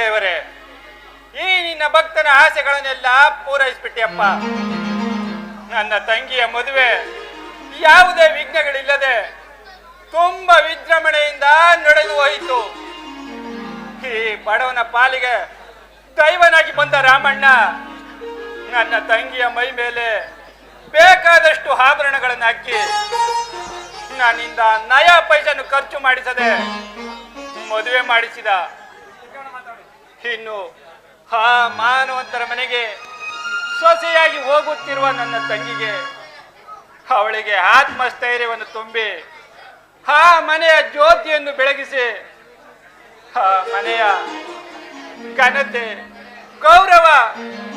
ದೇವರೇ, ಈ ನಿನ್ನ ಭಕ್ತನ ಆಸೆಗಳನ್ನೆಲ್ಲ ಪೂರೈಸ್ಬಿಟ್ಟಿಯಪ್ಪ. ನನ್ನ ತಂಗಿಯ ಮದುವೆ ಯಾವುದೇ ವಿಘ್ನಗಳಿಲ್ಲದೆ ತುಂಬ ವಿಜೃಂಭಣೆಯಿಂದ ನಡೆದು ಹೋಯಿತು. ಈ ಬಡವನ ಪಾಲಿಗೆ ದೈವನಾಗಿ ಬಂದ ರಾಮಣ್ಣ, ನನ್ನ ತಂಗಿಯ ಮೈ ಮೇಲೆ ಬೇಕಾದಷ್ಟು ಆಭರಣಗಳನ್ನು ಹಾಕಿ ನನ್ನಿಂದ ನಯ ಪೈಸನ್ನು ಖರ್ಚು ಮಾಡಿಸದೆ ಮದುವೆ ಮಾಡಿಸಿದ ಇನ್ನು ಆ ಮಾನವಂತರ ಮನೆಗೆ ಸೊಸೆಯಾಗಿ ಹೋಗುತ್ತಿರುವ ನನ್ನ ತಂಗಿಗೆ ಅವಳಿಗೆ ಆತ್ಮಸ್ಥೈರ್ಯವನ್ನು ತುಂಬಿ ಆ ಮನೆಯ ಜ್ಯೋತಿಯನ್ನು ಬೆಳಗಿಸಿ ಆ ಮನೆಯ ಘನತೆ, ಗೌರವ,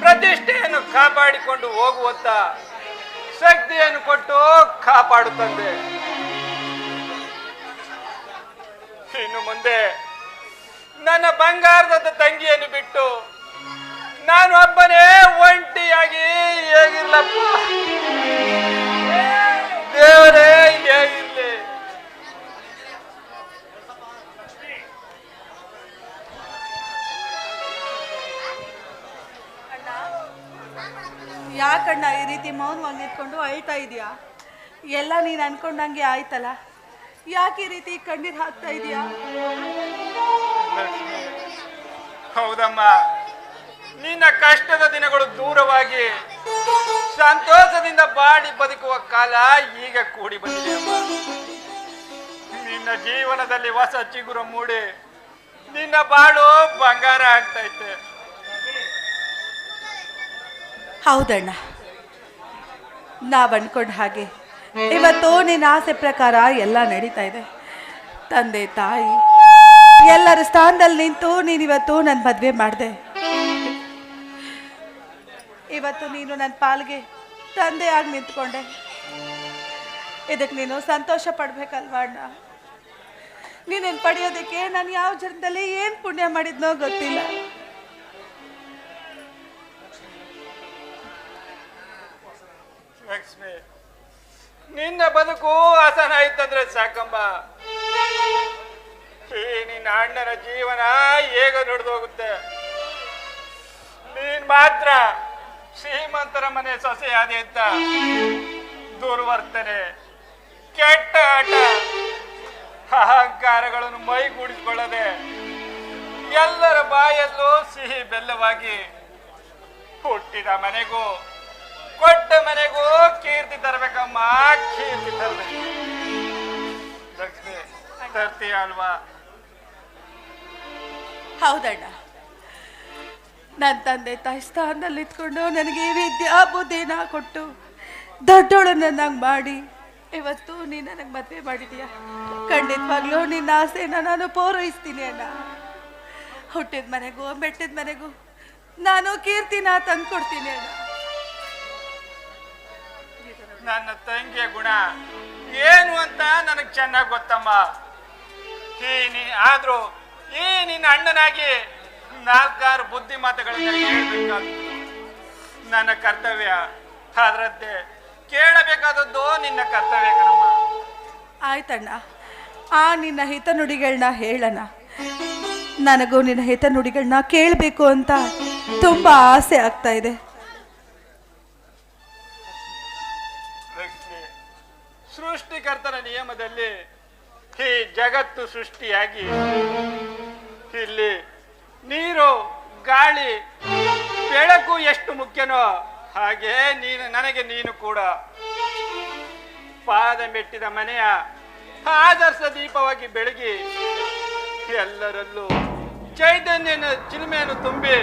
ಪ್ರತಿಷ್ಠೆಯನ್ನು ಕಾಪಾಡಿಕೊಂಡು ಹೋಗುವಂತ ಶಕ್ತಿಯನ್ನು ಕೊಟ್ಟು ಕಾಪಾಡುತ್ತಂದೆ ಇನ್ನು ಮುಂದೆ ನನ್ನ ಬಂಗಾರದ ತಂಗಿಯನ್ನು ಬಿಟ್ಟು ನಾನು ಒಬ್ಬನೇ ಒಂಟಿಯಾಗಿ ಹೇಗಿರ್ಲಪ್ಪ? ದೇವರೇ ಹೇಗಿರ್ಲಿ? ಯಾಕಣ್ಣ ಈ ರೀತಿ ಮೌನವಾಗಿ ನಿಂತ್ಕೊಂಡು ಅಳ್ತಾ ಇದೀಯಾ? ಎಲ್ಲ ನೀನು ಅನ್ಕೊಂಡಂಗೆ ಆಯ್ತಲ್ಲ? ಯಾಕೆ ಈ ರೀತಿ ಕಣ್ಣೀರು ಹಾಕ್ತಾ ಇದೀಯಾ? ಹೌದಮ್ಮ. ನಿನ್ನ ಕಷ್ಟದ ದಿನಗಳು ದೂರವಾಗಿ ಸಂತೋಷದಿಂದ ಬಾಡಿ ಬದುಕುವ ಕಾಲ ಈಗ ಕೂಡಿ ಬಂದಿದೆ ನಿನ್ನ ಜೀವನದಲ್ಲಿ ಹೊಸ ಚಿಗುರು ಮೂಡಿ ನಿನ್ನ ಬಾಳು ಬಂಗಾರ ಆಗ್ತೈತೆ. ಹೌದಣ್ಣ. ನಾವು ಅನ್ಕೊಂಡ ಹಾಗೆ ಇವತ್ತು ನಿನ್ನ ಆಸೆ ಪ್ರಕಾರ ಎಲ್ಲ ನಡೀತಾ ಇದೆ. ತಂದೆ, ತಾಯಿ ಎಲ್ಲರ ಸ್ಥಾನದಲ್ಲಿ ನಿಂತು ನೀನು ಇವತ್ತು ನನ್ನ ಮದುವೆ ಮಾಡಿದೆ. ಇವತ್ತು ನೀನು ನನ್ನ ಪಾಲ್ಗೆ ತಂದೆಯಾಗಿ ನಿಂತ್ಕೊಂಡೆ. ಇದಕ್ಕೆ ನೀನು ಸಂತೋಷ ಪಡ್ಬೇಕಲ್ವಾ ಅಣ್ಣ? ನೀನೇನು ಪಡೆಯೋದಕ್ಕೆ? ನಾನು ಯಾವ ಜನ್ಮದಲ್ಲಿ ಏನು ಪುಣ್ಯ ಮಾಡಿದ್ನೋ ಗೊತ್ತಿಲ್ಲ. ನಿನ್ನ ಬದುಕು ಹಸನಾಯ್ತಂದ್ರೆ ಸಾಕಮ್ಮ ನಿನ್ನ ಅಣ್ಣನ ಜೀವನ ಹೇಗ ಹೋಗುತ್ತೆ ನೀನ್ ಮಾತ್ರ ಶ್ರೀಮಂತರ ಮನೆ ಸೊಸೆಯಾದೆ ಅಂತ. ದುರ್ವರ್ತನೆ, ಕೆಟ್ಟ ಆಟ, ಅಹಂಕಾರಗಳನ್ನು ಮೈಗೂಡಿಸಿಕೊಳ್ಳದೆ ಎಲ್ಲರ ಬಾಯಲ್ಲೂ ಸಿಹಿ ಬೆಲ್ಲವಾಗಿ ಹುಟ್ಟಿದ ಮನೆಗೂ, ಕೊಟ್ಟ ಮನೆಗೂ ಕೀರ್ತಿ ತರಬೇಕಮ್ಮ, ಕೀರ್ತಿ ತರಬೇಕು. ಲಕ್ಷ್ಮಿ, ತರ್ತೀಯ ಅಲ್ವಾ? ಹೌದಣ್ಣ. ನನ್ನ ತಂದೆ ತಾಯಿ ಸ್ಥಾನದಲ್ಲಿ ಇಟ್ಕೊಂಡು ನನಗೆ ವಿದ್ಯಾ ಬುದ್ಧಿನ ಕೊಟ್ಟು ದೊಡ್ಡೋಳನ್ನ ನಂಗೆ ಮಾಡಿ. ಇವತ್ತು ನೀನು ನನಗೆ ಮದುವೆ ಮಾಡಿದೀಯ. ಖಂಡಿತವಾಗ್ಲೂ ನಿನ್ನ ಆಸೆನ ನಾನು ಪೂರೈಸ್ತೀನಿ ಅಣ್ಣ. ಹುಟ್ಟಿದ ಮನೆಗೂ, ಬೆಟ್ಟದ ಮನೆಗೂ ನಾನು ಕೀರ್ತಿನ ತಂದು ಕೊಡ್ತೀನಿ ಅಣ್ಣ. ನನ್ನ ತಂಗಿಯ ಗುಣ ಏನು ಅಂತ ನನಗೆ ಚೆನ್ನಾಗಿ ಗೊತ್ತಮ್ಮ. ಆದ್ರೂ ಈ ನಿನ್ನ ಅಣ್ಣನಾಗಿ ನಾಲ್ಕಾರು ಬುದ್ಧಿ ಮಾತುಗಳನ್ನ ಕೇಳಬೇಕಾದ ನನ್ನ ಕರ್ತವ್ಯ ಅದರಂತೆ ಕೇಳಬೇಕಾದದ್ದು ನಿನ್ನ ಕರ್ತವ್ಯ ಕಣಮ್ಮ. ಆಯ್ತಣ್ಣ. ಆ ನಿನ್ನ ಹಿತ ನುಡಿಗಳನ್ನ ಹೇಳಣ. ನನಗೂ ನಿನ್ನ ಹಿತ ನುಡಿಗಳನ್ನ ಕೇಳಬೇಕು ಅಂತ ತುಂಬಾ ಆಸೆ ಆಗ್ತಾ ಇದೆ. ಸೃಷ್ಟಿಕರ್ತನ ನಿಯಮದಲ್ಲಿ ಈ ಜಗತ್ತು ಸೃಷ್ಟಿಯಾಗಿ ಇಲ್ಲಿ ನೀರು, ಗಾಳಿ, ಬೆಳಕು ಎಷ್ಟು ಮುಖ್ಯನೋ ಹಾಗೆ ನೀನು, ನನಗೆ ನೀನು ಕೂಡ. ಪಾದ ಮೆಟ್ಟಿದ ಮನೆಯ ಆದರ್ಶ ದೀಪವಾಗಿ ಬೆಳಗಿ ಎಲ್ಲರಲ್ಲೂ ಚೈತನ್ಯನ ಚಿಲುಮೆಯನ್ನು ತುಂಬಿ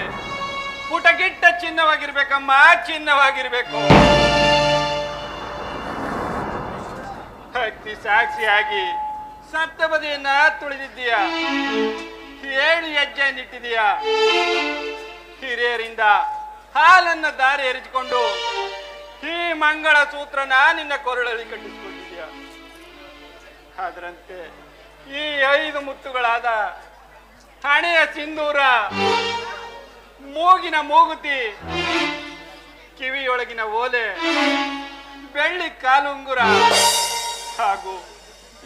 ಪುಟಗಿಟ್ಟ ಚಿನ್ನವಾಗಿರ್ಬೇಕಮ್ಮ, ಚಿನ್ನವಾಗಿರ್ಬೇಕು. ಸಾಕ್ಷಿಯಾಗಿ ಸಪ್ತಪದಿಯನ್ನ ತುಳಿದಿದ್ದೀಯ? ಏಳು ಹೆಜ್ಜೆ ನಿಟ್ಟಿದೀಯ ಹಿರಿಯರಿಂದ ಹಾಲನ್ನ ದಾರಿ ಎರಿಸಿಕೊಂಡು ಈ ಮಂಗಳ ಸೂತ್ರನ ನಿನ್ನ ಕೊರಳಲ್ಲಿ ಕಟ್ಟಿಸಿಕೊಂಡಿದೀಯ ಅದರಂತೆ ಈ ಐದು ಮುತ್ತುಗಳಾದ ಹಣೆಯ ಸಿಂಧೂರ, ಮೂಗಿನ ಮೂಗುತಿ, ಕಿವಿಯೊಳಗಿನ ಓಲೆ, ಬೆಳ್ಳಿ ಕಾಲುಂಗುರ ಹಾಗೂ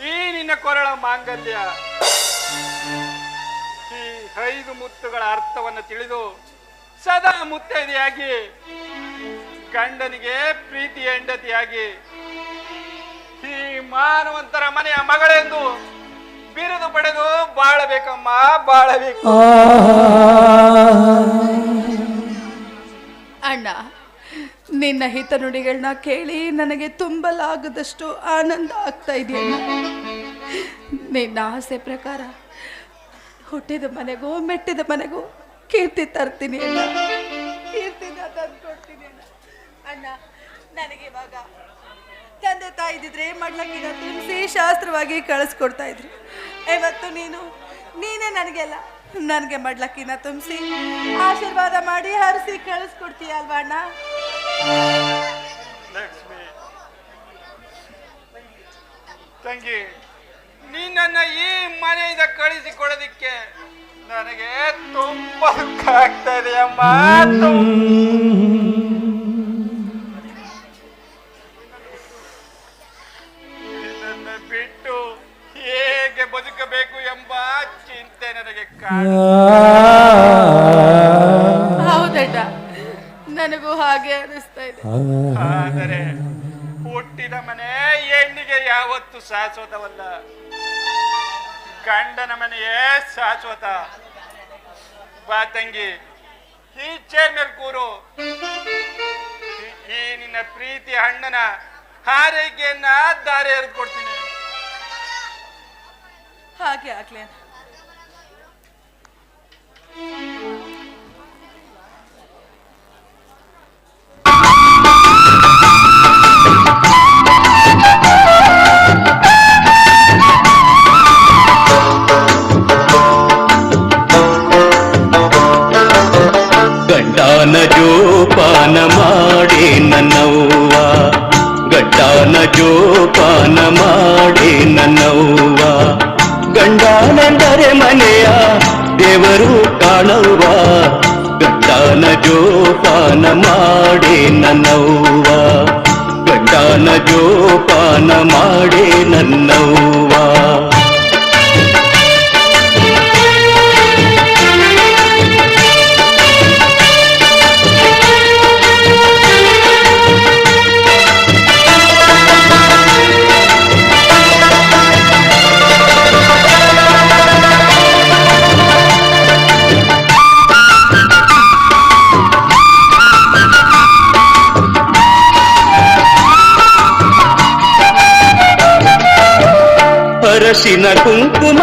ಈ ನಿನ್ನ ಕೊರಳ ಮಾಂಗಲ್ಯ. ಈ ಐದು ಮುತ್ತುಗಳ ಅರ್ಥವನ್ನು ತಿಳಿದು ಸದಾ ಮುತ್ತೈದೆಯಾಗಿ ಗಂಡನಿಗೆ ಪ್ರೀತಿ ಹೆಂಡತಿಯಾಗಿ ಈ ಮಾನವಂತರ ಮನೆಯ ಮಗಳೆಂದು ಬಿರುದು ಪಡೆದು ಬಾಳಬೇಕಮ್ಮ ಬಾಳಬೇಕು. ಅಣ್ಣ ನಿನ್ನ ಹಿತನುಡಿಗಳನ್ನ ಕೇಳಿ ನನಗೆ ತುಂಬಲಾಗದಷ್ಟು ಆನಂದ ಆಗ್ತಾ ಇದೆಯಲ್ಲ ನಿನ್ನ ಆಸೆ ಪ್ರಕಾರ ಹುಟ್ಟಿದ ಮನೆಗೂ, ಮೆಟ್ಟಿದ ಮನೆಗೂ ಕೀರ್ತಿ ತರ್ತೀನಿ ಅಣ್ಣ. ಕೀರ್ತಿನ ತಂದ್ಕೊಡ್ತೀನಿ ಅಣ್ಣ. ಅಣ್ಣ, ನನಗೆ ಇವಾಗ ತಂದೆ ತಾಯಿದ್ರೆ ಮಡ್ಲಕ್ಕಿನ ತುಂಬಿಸಿ ಶಾಸ್ತ್ರವಾಗಿ ಕಳಿಸ್ಕೊಡ್ತಾ ಇದ್ರು. ಇವತ್ತು ನೀನು, ನೀನೇ ನನಗೆಲ್ಲ ನನಗೆ ಮಡ್ಲಕ್ಕಿನ ತುಂಬಿಸಿ ಆಶೀರ್ವಾದ ಮಾಡಿ ಹರಿಸಿ ಕಳಿಸ್ಕೊಡ್ತೀಯ ಅಲ್ವಾ ಅಣ್ಣ? ಲಕ್ಷ್ಮಿ ತಂಗಿ ನಿನ್ನ ಈ ಮನೆಯಿಂದ ಕಳಿಸಿಕೊಡೋದಿಕ್ಕೆ ನನಗೆ ತುಂಬಾ ದುಃಖ ಆಗ್ತಾ ಇದೆ ಅಮ್ಮ ಬಿಟ್ಟು ಹೇಗೆ ಬದುಕಬೇಕು ಎಂಬ ಚಿಂತೆ ನನಗೆ ಕಾಡ ಶಾಶ್ವತವಲ್ಲ ಗಂಡನ ಮನೆಯೇ ಶಾಶ್ವತ. ಬಾ ತಂಗಿ. ಈ ಚೇರ್ ಮೇಲೆ ಕೂರು. ಈ- ನಿನ್ನ ಪ್ರೀತಿ ಅಣ್ಣನ ಆರೈಕೆಯನ್ನ ದಾರಿ ಎರೆದು ಕೊಡ್ತೀನಿ ಹಾಗೆ ಆಗ್ಲಿ ಗಡ್ಡಾನ ಜೋಪಾನ ಮಾಡಿ ನನ್ನವ್ವ. ಗಟ್ಟಾನ ಜೋಪಾನ ಮಾಡಿ ನನ್ನವ್ವ. ಗಂಡಾನೆಂದರೆ ಮನೆಯ ದೇವರು ಕಾಣವ್ವ. ಗಟ್ಟಾನ ಜೋಪಾನ ಮಾಡಿ ನನ್ನವ್ವ. ಗಟ್ಟಾನ ಜೋಪಾನ ಮಾಡಿ ನನ್ನವ್ವ. ಅರಸಿನ ಕುಂಕುಮ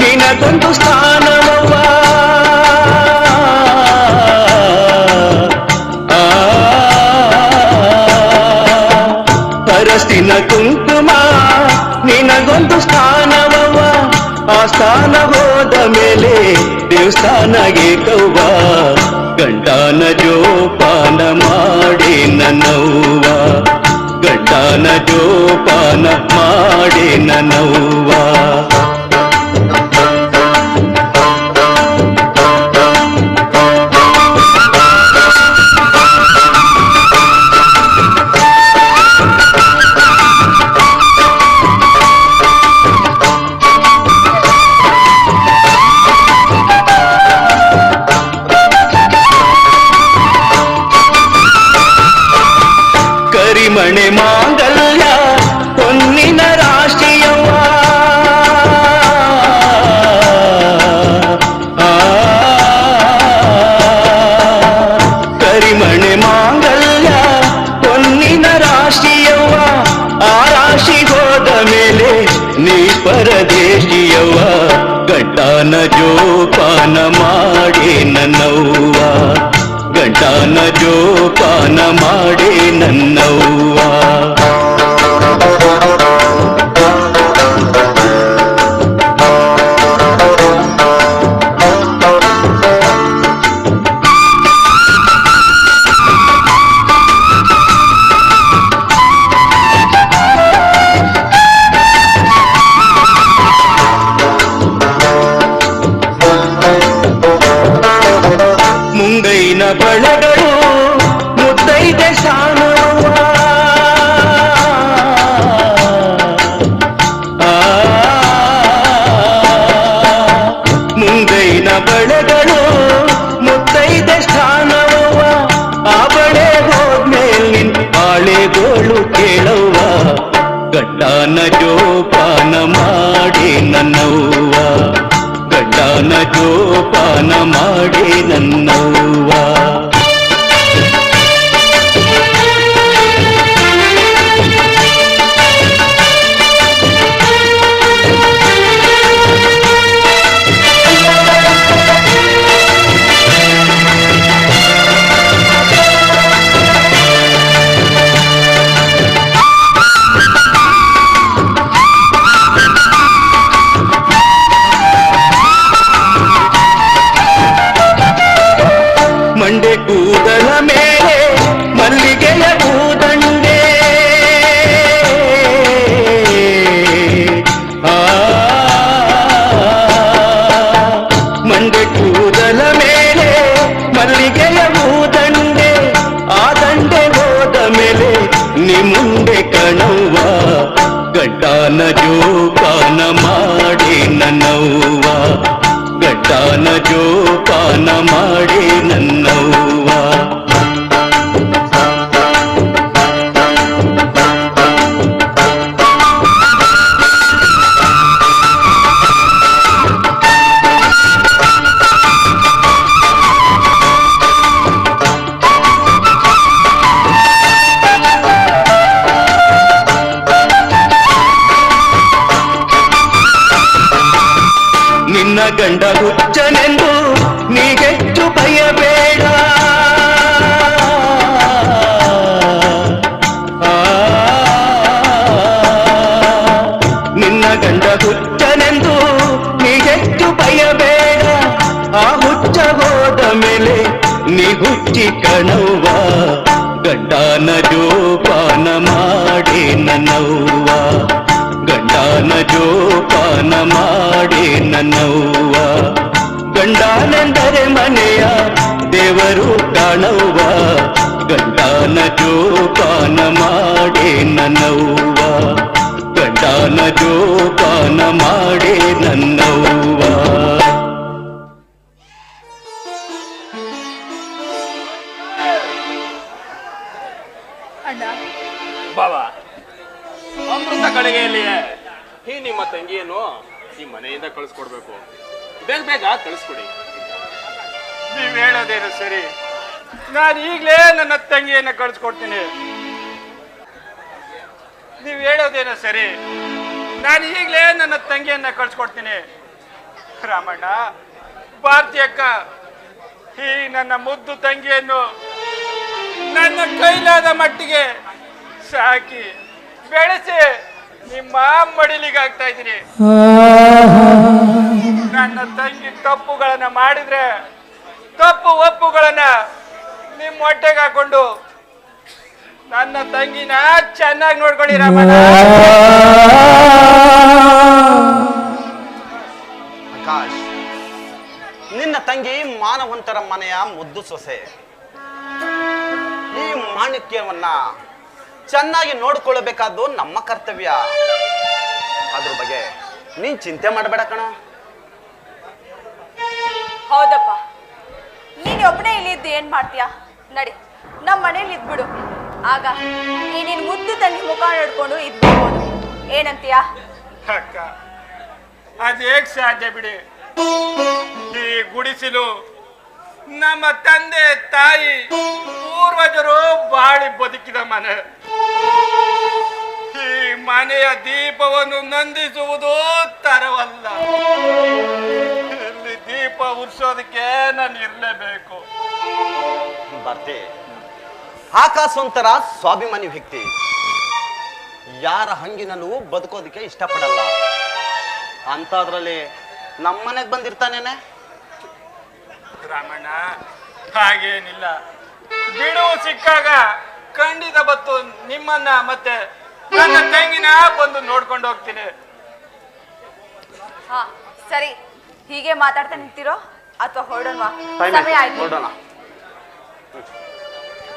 ನಿನಗೊಂದು ಆ, ಅರಸಿನ ಕುಂಕುಮ ನಿನಗೊಂದು ಸ್ಥಾನವವ್ವ ಆ ಸ್ಥಾನ ಹೋದ ಮೇಲೆ ದೇವಸ್ಥಾನಗೆ ಕವ್ವ ಗಂಡಾನ ಜೋಪಾನ ಮಾಡಿ ನನ್ನವ್ವ ಗಡ್ಡಾನ ಜೋಪಾನ ಮಾಡಿ ನನ್ನವ್ವ ಗಡ್ಡಾನ ಜೋಪಾನ ಮಾಡಿ ನನ್ನವ್ವ. ಗಂಟಾನ ಜೋಪಾನ ಮಾಡಿ ನನ್ನವ್ವ. ಗಂಡ ಹುಚ್ಚನೆಂದು ನೀಗೆಚ್ಚು ಭಯಬೇಡ ಆ ಹುಚ್ಚ ಹೋದ ಮೇಲೆ ನೀ ಹುಚ್ಚಿ ಕಣವ್ವ ಗಂಡನ ಜೋಪಾನ ಮಾಡಿ ನನ್ನವ್ವ. ಗಂಡನ ಜೋಪಾನ ಮಾಡಿ ನನ್ನವ್ವ. ಗಂಡನೆಂದರೆ ಮನೆಯ ದೇವರು ಕಾಣವ್ವ ಗಂಡನ ಜೋಪಾನ ಮಾಡಿ ನನ್ನವ್ವ. ಗಂಡನ ಜೋಪಾನ ಮಾಡಿ ನನ್ನವ್ವ ಅಣ್ಣ. ಬಾಬಾ ಅಮೃತ ಕಡೆಗೆಯಲ್ಲಿಯೇ ಈ ನಿಮ್ಮ ತಂಗಿಯನ್ನು ಈ ಮನೆಯಿಂದ ಕಳಿಸ್ಕೊಡ್ಬೇಕು. ಬೇಗ ಬೇಗ ಕಳಿಸ್ಕೊಡಿ. ನೀವು ಹೇಳೋದೇನು ಸರಿ? ನಾನು ಈಗಲೇ ನನ್ನ ತಂಗಿಯನ್ನು ಕಳಿಸ್ಕೊಡ್ತೀನಿ. ನೀವು ಹೇಳೋದೇನೋ ಸರಿ? ನಾನು ಈಗಲೇ ನನ್ನ ತಂಗಿಯನ್ನ ಕಳ್ಸ್ಕೊಡ್ತೀನಿ. ರಾಮಣ್ಣ, ಭಾರತೀಯ ಈ ನನ್ನ ಮುದ್ದು ತಂಗಿಯನ್ನು ನನ್ನ ಕೈಲಾದ ಮಟ್ಟಿಗೆ ಸಾಕಿ ಬೆಳೆಸಿ ನಿಮ್ಮ ಮಡಿಲಿಗೆ ಆಗ್ತಾ ಇದ್ದೀನಿ. ನನ್ನ ತಂಗಿ ತಪ್ಪುಗಳನ್ನ ಮಾಡಿದ್ರೆ ತಪ್ಪು ಒಪ್ಪುಗಳನ್ನ ನಿಮ್ಮ ಹೊಟ್ಟೆಗೆ ಹಾಕೊಂಡು ನನ್ನ ತಂಗಿನ ಚೆನ್ನಾಗಿ ನೋಡ್ಕೊಳ್ಳಿ ರಾಮಣ್ಣ. ಆಕಾಶ್ ನಿನ್ನ ತಂಗಿ ಮಾನವಂತರ ಮನೆಯ ಮುದ್ದು ಸೊಸೆ. ಈ ಮಾಣಿಕ್ಯವನ್ನ ಚೆನ್ನಾಗಿ ನೋಡಿಕೊಳ್ಳಬೇಕಾದ್ದು ನಮ್ಮ ಕರ್ತವ್ಯ. ಅದ್ರ ಬಗ್ಗೆ ನೀನ್ ಚಿಂತೆ ಮಾಡಬೇಡ ಕಣ. ಹೌದಪ್ಪ. ನೀನ್ ಒಬ್ಬನೇ ಇಲ್ಲಿ ಇದ್ದು ಏನ್ ಮಾಡ್ತೀಯ? ನಡಿ ನಮ್ಮ ಮನೇಲಿ ಇದ್ಬಿಡು. ಆಗ ಈ ನಿನ್ ಮುದ್ದು ತಂಗಿ ಮುಖ ನೋಡ್ಕೊಂಡು ಇದ್ಬಿಡ್ಬೋದು ಏನಂತೀಯ? ಅಕ್ಕ ಅದು ಹೇಗ್ ಸಾಧ್ಯ ಬಿಡಿ? ಈ ಗುಡಿಸಿಲು ನಮ್ಮ ತಂದೆ ತಾಯಿ ಪೂರ್ವಜರು ಬಾಳಿ ಬದುಕಿದ ಮನೆ. ಈ ಮನೆಯ ದೀಪವನ್ನು ನಂದಿಸುವುದು ತರವಲ್ಲ. ಇಲ್ಲಿ ದೀಪ ಉರ್ಸೋದಕ್ಕೆ ನಾನು ಇರಲೇಬೇಕು. ಬರ್ತಿ. ಆಕಾಶ್ ಒಂಥರ ಸ್ವಾಭಿಮಾನಿ ವ್ಯಕ್ತಿ. ಯಾರ ಹಂಗಿನಲ್ಲೂ ಬದುಕೋದಕ್ಕೆ ಇಷ್ಟಪಡಲ್ಲ. ಅಂಥದ್ರಲ್ಲಿ ನಮ್ಮನೆಗೆ ಬಂದಿರ್ತಾನೇನೆ? ರಾಮಣ್ಣ ಹಾಗೇನಿಲ್ಲ. ಬಿಡುವು ಸಿಕ್ಕಾಗ ಖಂಡಿತ ಬತ್ತು ನಿಮ್ಮನ್ನ ಮತ್ತೆ ನನ್ನ ತಂಗಿನ ಬಂದು ನೋಡ್ಕೊಂಡು ಹೋಗ್ತೀನಿ. ಹಾ ಸರಿ. ಹೀಗೆ ಮಾತಾಡ್ತಾ ನಿಂತಿರೋ ಅಥವಾ ಹೊರಡೋಣ? ಸಮಯ ಆಯ್ತು, ಹೊರಡೋಣ.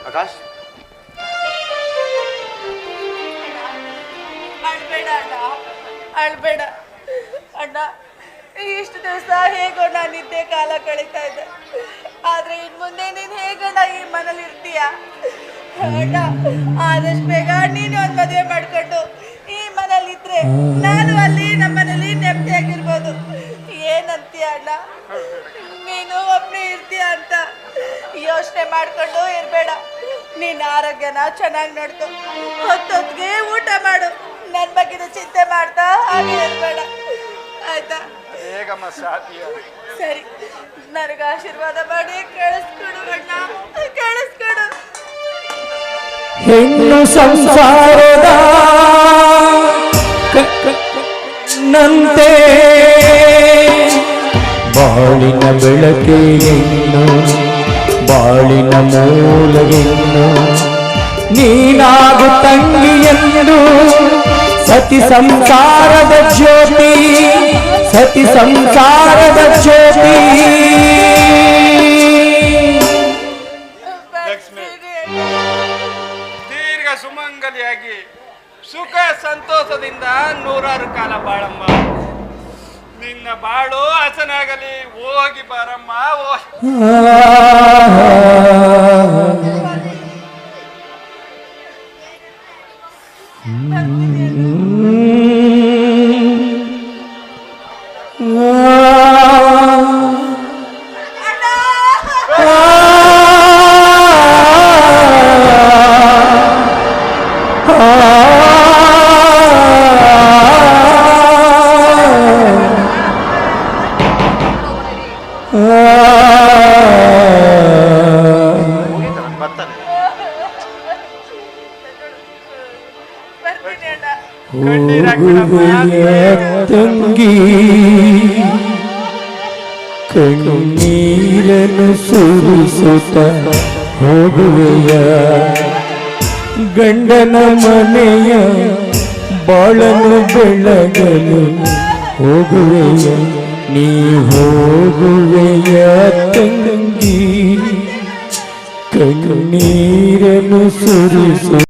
ಆಕಾಶ್? ಅಳ್ಬೇಡ ಅಣ್ಣ ಅಳ್ಬೇಡ. ಅಣ್ಣ ಇಷ್ಟು ದಿವಸ ಹೇಗೋ ನಾನು ಇದ್ದೇ ಕಾಲ ಕಳೀತಾ ಇದ್ದೆ. ಆದ್ರೆ ಇನ್ ಮುಂದೆ ನೀನು ಹೇಗಣ್ಣ ಈ ಮನೇಲಿ ಇರ್ತೀಯ? ಅಣ್ಣ, ಆದಷ್ಟು ಬೇಗ ನೀನು ಒಂದ್ ಮದುವೆ ಮಾಡ್ಕೊಂಡು ಈ ಮನೇಲಿ ಇದ್ರೆ ನಾನು ಅಲ್ಲಿ ನಮ್ಮನೇಲಿ ನೆಮ್ಮದಿಯಾಗಿರ್ಬೋದು. ಏನಂತೀಯ ಅಣ್ಣ? ನೀನು ಒಬ್ಬನೇ ಇರ್ತೀಯ ಅಂತ ಯೋಚನೆ ಮಾಡ್ಕೊಂಡು ಇರಬೇಡ. ನಿನ್ನ ಆರೋಗ್ಯನ ಚೆನ್ನಾಗಿ ನೋಡ್ತು ಹೊತ್ತೊತ್ತಿಗೆ ಊಟ ಮಾಡು. ನನ್ನ ಬಗ್ಗೆ ಚಿಂತೆ ಮಾಡ್ತಾ ಹಾಗೆ ಇರಬೇಡ. ಆಯ್ತಾ? ಹೇಗಮ್ಮ ಸಾಧ್ಯ? ಸರಿ. ನನಗೆ ಆಶೀರ್ವಾದ ಮಾಡಿ ಕೇಳಿಸ್ಕೊಡು ಅಣ್ಣ. ಕೇಳಿಸ್ಕೊಡು. ಹೆಣ್ಣು ಸಂಸಾರದ ನಂತೆ. ಬಾಳಿನ ಬೆಳಕೆ ಹೆಣ್ಣು ಬಾಳಿನ ಮೂಲೆಯನ್ನು ನೀನಾಗು ತಂಗಿಯನ್ನು ಸತಿ ಸಂಸಾರದ ಜ್ಯೋತಿ, ಸತಿ ಸಂಸಾರದ ಜ್ಯೋತಿ. ದೀರ್ಘ ಸುಮಂಗಲಿಯಾಗಿ ಸುಖ ಸಂತೋಷದಿಂದ ನೂರಾರು ಕಾಲ ಬಾಳಮ್ಮ. ನಿನ್ನ ಬಾಳು ಹಸನಾಗಲಿ ಹೋಗಿ ಬಾರಮ್ಮ ಹೋಗಿ. ಬರ್ತಾನೆ ಬರ್ತೀನಿ ಅಣ್ಣ ಹೋಗುವೆಯ ತಂಗಿ ಕಣ್ಣೀರನ್ನು ಸುರಿಸುತ್ತ ಹೋಗುವೆಯ? ಗಂಡನ ಮನೆಯ ಬಾಳನು ಬೆಳಗಲು ಹೋಗುವೆಯ? ನೀ ಹೋಗುವೆಯ, ತಂಗಿ? Kanirenu suru